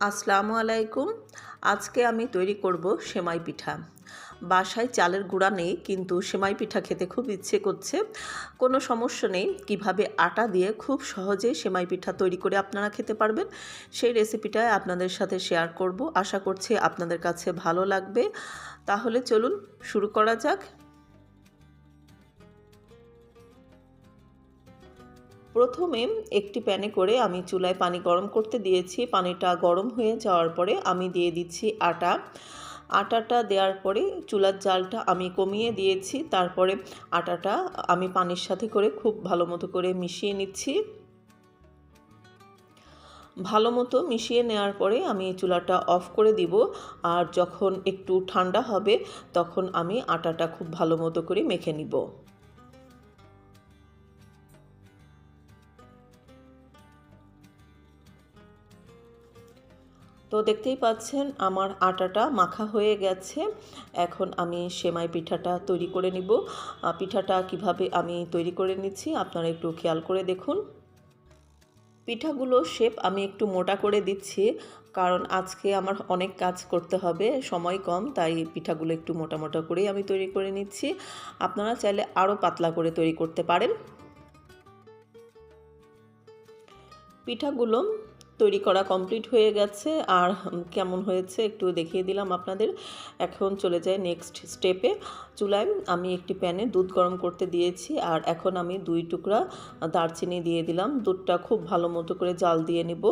আসসালামু আলাইকুম। আজকে আমি তৈরি করব সেমাই পিঠা। বাসায় চালের গুঁড়া নেই, কিন্তু সেমাই পিঠা খেতে খুব ইচ্ছে করছে। কোনো সমস্যা নেই, কীভাবে আটা দিয়ে খুব সহজেই সেমাই পিঠা তৈরি করে আপনারা খেতে পারবেন, সেই রেসিপিটা আপনাদের সাথে শেয়ার করব। আশা করছি আপনাদের কাছে ভালো লাগবে। তাহলে চলুন শুরু করা যাক। প্রথমে একটি প্যানে করে আমি চুলায় পানি গরম করতে দিয়েছি। পানিটা গরম হয়ে যাওয়ার পরে আমি দিয়ে দিচ্ছি আটা। আটাটা দেওয়ার পরে চুলার জালটা আমি কমিয়ে দিয়েছি। তারপরে আটাটা আমি পানির সাথে করে খুব ভালো মতো করে মিশিয়ে নিচ্ছি। ভালো মতো মিশিয়ে নেওয়ার পরে আমি চুলাটা অফ করে দিব। আর যখন একটু ঠান্ডা হবে তখন আমি আটাটা খুব ভালো মতো করে মেখে নিব। তো দেখতেই পাচ্ছেন আমার আটাটা মাখা হয়ে গেছে। এখন আমি সেমাই পিঠাটা তৈরি করে নিব। পিঠাটা কীভাবে আমি তৈরি করে নিচ্ছি আপনারা একটু খেয়াল করে দেখুন। পিঠাগুলো শেপ আমি একটু মোটা করে দিচ্ছি কারণ আজকে আমার অনেক কাজ করতে হবে, সময় কম, তাই পিঠাগুলো একটু মোটা মোটা করেই আমি তৈরি করে নিচ্ছি। আপনারা চাইলে আরও পাতলা করে তৈরি করতে পারেন। পিঠাগুলো তৈরি করা কমপ্লিট হয়ে গেছে। আর কেমন হয়েছে একটু দেখিয়ে দিলাম আপনাদের। এখন চলে যায় নেক্সট স্টেপে চুলায় আমি একটি প্যানে দুধ গরম করতে দিয়েছি। আর এখন আমি দুই টুকরা দারচিনি দিয়ে দিলাম। দুধটা খুব ভালো মতো করে জাল দিয়ে নিব।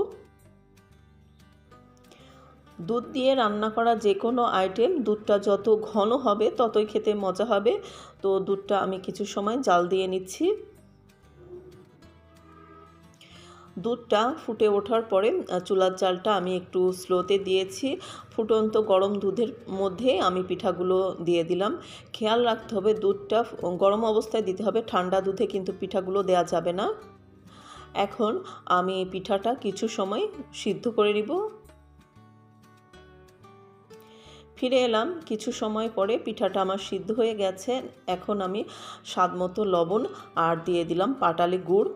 দুধ দিয়ে রান্না করা যে কোনো আইটেম দুধটা যত ঘন হবে ততই খেতে মজা হবে। তো দুধটা আমি কিছু সময় জাল দিয়ে নিচ্ছি। দুধটা ফুটে ওঠার পরে চুলার জালটা আমি একটু স্লোতে দিয়েছি। ফুটন্ত গরম দুধের মধ্যে আমি পিঠাগুলো দিয়ে দিলাম। খেয়াল রাখতে হবে দুধটা গরম অবস্থায় দিতে হবে। ঠান্ডা দুধে কিন্তু পিঠাগুলো দেয়া যাবে না। এখন আমি পিঠাটা কিছু সময় সিদ্ধ করে নিব। ফিরে এলাম। কিছু সময় পরে পিঠাটা আমার সিদ্ধ হয়ে গেছে। এখন আমি স্বাদ মতো লবণ আর দিয়ে দিলাম পাটালি গুড়।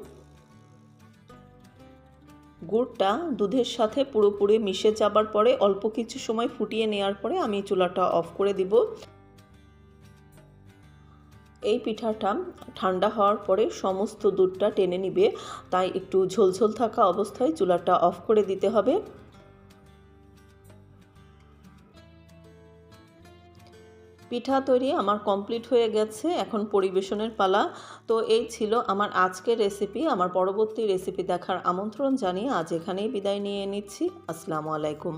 গুড়টা দুধের সাথে পুরোপুরি মিশে যাবার পরে অল্প কিছু সময় ফুটিয়ে নেওয়ার পরে আমি চুলাটা অফ করে দিব। এই পিঠাটা ঠান্ডা হওয়ার পরে সমস্ত দুধটা টেনে নিবে, তাই একটু ঝোলঝোল থাকা অবস্থায় চুলাটা অফ করে দিতে হবে। পিঠা তৈরি আমার কমপ্লিট হয়ে গেছে, এখন পরিবেশনের পালা। তো এই ছিল আমার আজকের রেসিপি আমার পরবর্তী রেসিপি দেখার আমন্ত্রণ জানিয়ে আজ এখানেই বিদায় নিয়ে নিচ্ছি। আসসালামু আলাইকুম।